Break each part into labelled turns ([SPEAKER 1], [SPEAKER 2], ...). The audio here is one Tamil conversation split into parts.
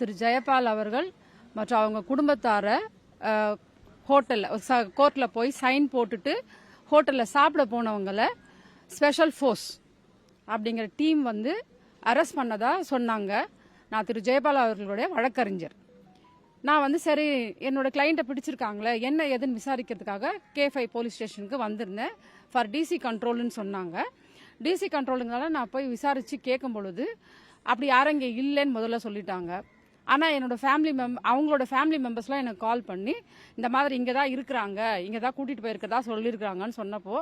[SPEAKER 1] திரு ஜெயபால் அவர்கள் மற்றும் அவங்க குடும்பத்தாரை ஹோட்டலில் கோர்ட்டில் போய் சைன் போட்டுட்டு ஹோட்டலில் சாப்பிட போனவங்களை ஸ்பெஷல் ஃபோர்ஸ் அப்படிங்கிற டீம் வந்து அரெஸ்ட் பண்ணதா சொன்னாங்க. நான் திரு ஜெயபால் அவர்களுடைய வழக்கறிஞர். நான் வந்து சரி என்னோட கிளைண்ட்டை பிடிச்சிருக்காங்களே என்ன ஏதுன்னு விசாரிக்கிறதுக்காக கே ஃபைவ் போலீஸ் ஸ்டேஷனுக்கு வந்திருந்தேன். ஃபார் டிசி கண்ட்ரோல்னு சொன்னாங்க. டிசி கண்ட்ரோலுங்களால் நான் போய் விசாரித்து கேட்கும் பொழுது அப்படி யாரும் இங்கே இல்லைன்னு முதல்ல சொல்லிட்டாங்க. ஆனால் என்னோட ஃபேமிலி மெம் அவங்களோட ஃபேமிலி மெம்பர்ஸ்லாம் எனக்கு கால் பண்ணி இந்த மாதிரி இங்கே தான் இருக்கிறாங்க இங்கே தான் கூட்டிகிட்டு போயிருக்கிறதா சொல்லியிருக்கிறாங்கன்னு சொன்னப்போ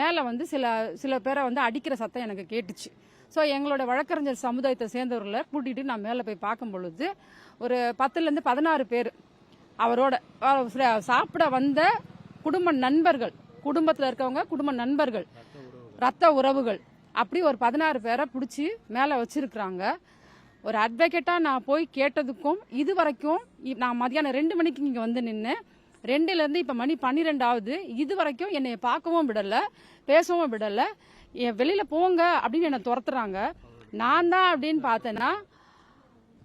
[SPEAKER 1] மேலே வந்து சில சில பேரை வந்து அடிக்கிற சத்தம் எனக்கு கேட்டுச்சு. ஸோ எங்களோட வழக்கறிஞர் சமுதாயத்தை சேர்ந்தவர்களை கூட்டிகிட்டு நான் மேலே போய் பார்க்கும் பொழுது ஒரு பத்துலேருந்து பதினாறு பேர் அவரோட சில சாப்பிட வந்த குடும்ப நண்பர்கள் குடும்பத்தில் இருக்கவங்க குடும்ப நண்பர்கள் ரத்த உறவுகள் அப்படி ஒரு பதினாறு பேரை பிடிச்சி மேலே வச்சிருக்கிறாங்க. ஒரு அட்வொகேட்டாக நான் போய் கேட்டதுக்கும் இது வரைக்கும் நான் மதியானம் ரெண்டு மணிக்கு இங்கே வந்து நின்று ரெண்டுலேருந்து இப்போ மணி பன்னிரெண்டாவது இது வரைக்கும் என்னை பார்க்கவும் விடலை பேசவும் விடலை. என் வெளியில் போங்க அப்படின்னு என்னை துரத்துறாங்க. நான் தான் அப்படின்னு பார்த்தேன்னா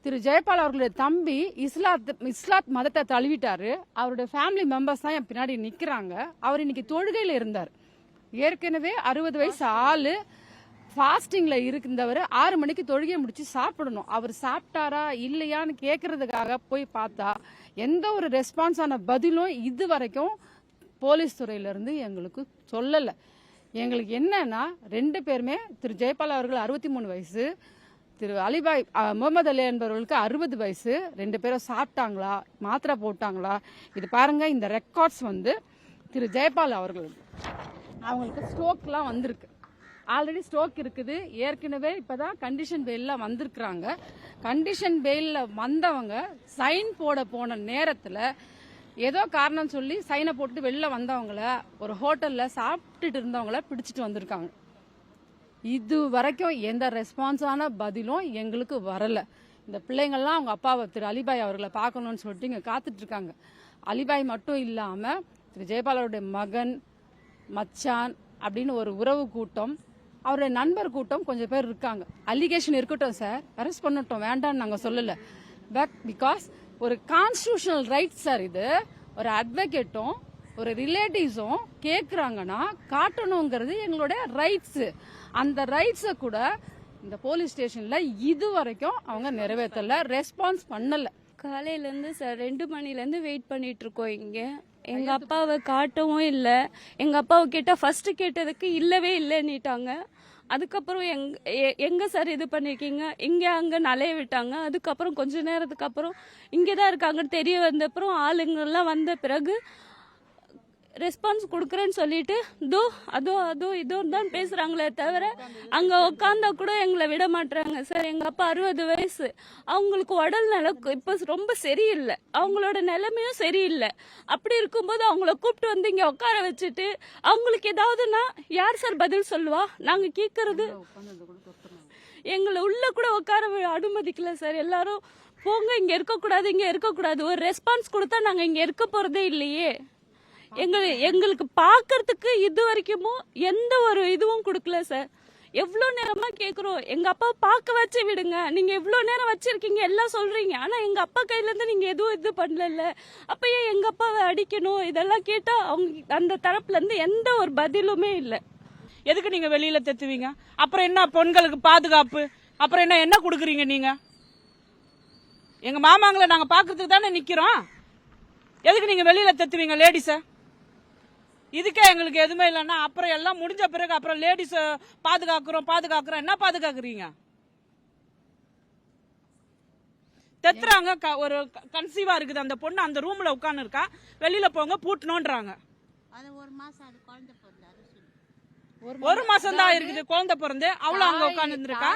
[SPEAKER 1] திரு ஜெயபால் அவர்களுடைய தம்பி இஸ்லாத் இஸ்லாத் மதத்தை தழுவிட்டாரு. அவருடைய ஃபேமிலி மெம்பர்ஸ் தான் என் பின்னாடி நிற்கிறாங்க அவர் இன்னைக்கு தொழுகையில் இருந்தார். ஏற்கனவே அறுபது வயசு ஆளு ஃபாஸ்டிங்கில் இருக்குந்தவர் ஆறு மணிக்கு தொழுகையை முடித்து சாப்பிடணும். அவர் சாப்பிட்டாரா இல்லையான்னு கேட்குறதுக்காக போய் பார்த்தா எந்த ஒரு ரெஸ்பான்ஸான பதிலும் இது வரைக்கும் போலீஸ் துறையிலேருந்து எங்களுக்கு சொல்லலை. எங்களுக்கு என்னன்னா ரெண்டு பேருமே திரு ஜெயபால் அவர்கள் அறுபத்தி மூணு வயசு திரு அலிபாய் முகமது அலி என்பவர்களுக்கு அறுபது வயசு ரெண்டு பேரும் சாப்பிட்டாங்களா மாத்திரை போட்டாங்களா இது பாருங்க இந்த ரெக்கார்ட்ஸ் வந்து திரு ஜெயபால் அவர்கள். அவங்களுக்கு ஸ்ட்ரோக்லாம் வந்திருக்கு. ஆல்ரெடி ஸ்டோக் இருக்குது. ஏற்கனவே இப்போதான் கண்டிஷன் பெயிலில் வந்திருக்கிறாங்க. கண்டிஷன் பெயிலில் வந்தவங்க சைன் போட போன நேரத்தில் ஏதோ காரணம் சொல்லி சைனை போட்டு வெளில வந்தவங்கள ஒரு ஹோட்டலில் சாப்பிட்டுட்டு இருந்தவங்கள பிடிச்சிட்டு வந்திருக்காங்க. இது வரைக்கும் எந்த ரெஸ்பான்ஸான பதிலும் எங்களுக்கு வரலை. இந்த பிள்ளைங்கள்லாம் அவங்க அப்பாவை திரு அலிபாய் அவர்களை பார்க்கணும்னு சொல்லிட்டு இங்கே காத்துட்ருக்காங்க அலிபாய் மட்டும் இல்லாமல் திரு ஜெயபாலருடைய மகன் மச்சான் அப்படின்னு ஒரு உறவு கூட்டம் அவருடைய நண்பர் கூட்டம் கொஞ்சம் பேர் இருக்காங்க. அலிகேஷன் இருக்கட்டும் சார் அரெஸ்ட் பண்ணட்டும் வேண்டாம்னு நாங்கள் சொல்லலை. பட் பிகாஸ் ஒரு கான்ஸ்டியூஷனல் ரைட் சார் இது ஒரு அட்வொகேட்டும் ஒரு ரிலேட்டிவ்ஸும் கேட்குறாங்கன்னா காட்டணுங்கிறது எங்களுடைய ரைட்ஸு அந்த ரைட்ஸை கூட இந்த போலீஸ் ஸ்டேஷனில் இது வரைக்கும் அவங்க நிறைவேற்றலை ரெஸ்பான்ஸ் பண்ணலை.
[SPEAKER 2] காலையிலேருந்து சார் ரெண்டு மணிலேருந்து வெயிட் பண்ணிட்டு இருக்கோம் இங்கே. எங்கள் அப்பாவை காட்டவும் இல்லை. எங்கள் அப்பாவை கேட்டால் ஃபர்ஸ்ட் கேட்டதுக்கு இல்லவே இல்லைன்னுட்டாங்க. அதுக்கப்புறம் எங் எங்க சார் இது பண்ணிருக்கீங்க? இங்கே அங்கே நலைய விட்டாங்க. அதுக்கப்புறம் கொஞ்ச நேரத்துக்கு அப்புறம் இங்கே தான் இருக்காங்கன்னு தெரிய வந்தப்புறம் ஆளுங்கெல்லாம் வந்த பிறகு ரெஸ்பான்ஸ் கொடுக்குறேன்னு சொல்லிட்டு தோ அதோ அதோ இதோ தான் பேசுறாங்களே தவிர அங்க உட்காந்தா கூட எங்களை விட மாட்டாங்க சார் எங்க அப்பா அறுபது வயசு. அவங்களுக்கு உடல் நில இப்ப ரொம்ப சரியில்லை. அவங்களோட நிலைமையும் சரியில்லை. அப்படி இருக்கும்போது அவங்கள கூப்பிட்டு வந்து இங்க உட்கார வச்சுட்டு அவங்களுக்கு ஏதாவதுன்னா யார் சார் பதில் சொல்லுவா? நாங்க கேட்கறது எங்களை உள்ள கூட உட்கார அனுமதிக்கல சார். எல்லாரும் போங்க இங்க இருக்கக்கூடாது இங்க இருக்கக்கூடாது. ஒரு ரெஸ்பான்ஸ் கொடுத்தா நாங்க இங்க இருக்க போறதே இல்லையே. எங்கள் எங்களுக்கு பார்க்கறதுக்கு இது வரைக்குமோ எந்த ஒரு இதுவும் கொடுக்கல சார் எவ்வளோ நேரமாக கேட்குறோம் எங்கள் அப்பா பார்க்க வச்சு விடுங்க. நீங்கள் எவ்வளோ நேரம் வச்சுருக்கீங்க எல்லாம் சொல்கிறீங்க ஆனால் எங்கள் அப்பா கையிலேருந்து நீங்கள் எதுவும் இது பண்ணல அப்போ ஏன் எங்கள் அப்பாவை அடிக்கணும்? இதெல்லாம் கேட்டால் அவங்க அந்த தரப்புலேருந்து எந்த ஒரு பதிலுமே இல்லை.
[SPEAKER 3] எதுக்கு நீங்கள் வெளியில் தெத்துவீங்க? அப்புறம் என்ன பெண்களுக்கு பாதுகாப்பு? அப்புறம் என்ன என்ன கொடுக்குறீங்க நீங்கள் எங்கள் மாமாங்களை நாங்கள் பார்க்கறதுக்கு தானே நிற்கிறோம் எதுக்கு நீங்கள் வெளியில் தெத்துவீங்க லேடிஸை இதுக்கே எங்களுக்கு எதுவுமே இல்லைன்னா அப்புறம் எல்லாம் முடிஞ்ச பிறகு அப்புறம் லேடிஸ பாதுகாக்கிறோம் பாதுகாக்கிறோம். என்ன பாதுகாக்கிறீங்க? தெத்துறாங்க. ஒரு கன்சீவா இருக்குது. அந்த பொண்ணு அந்த ரூம்ல உட்கார்ந்து இருக்கா வெளியில போங்க பூட்டணும்ன்றாங்க.
[SPEAKER 4] அது ஒரு மாசம்
[SPEAKER 3] தான் இருக்குது. குழந்தை பிறந்து அவளும் அங்க உட்கார்ந்து இருக்கா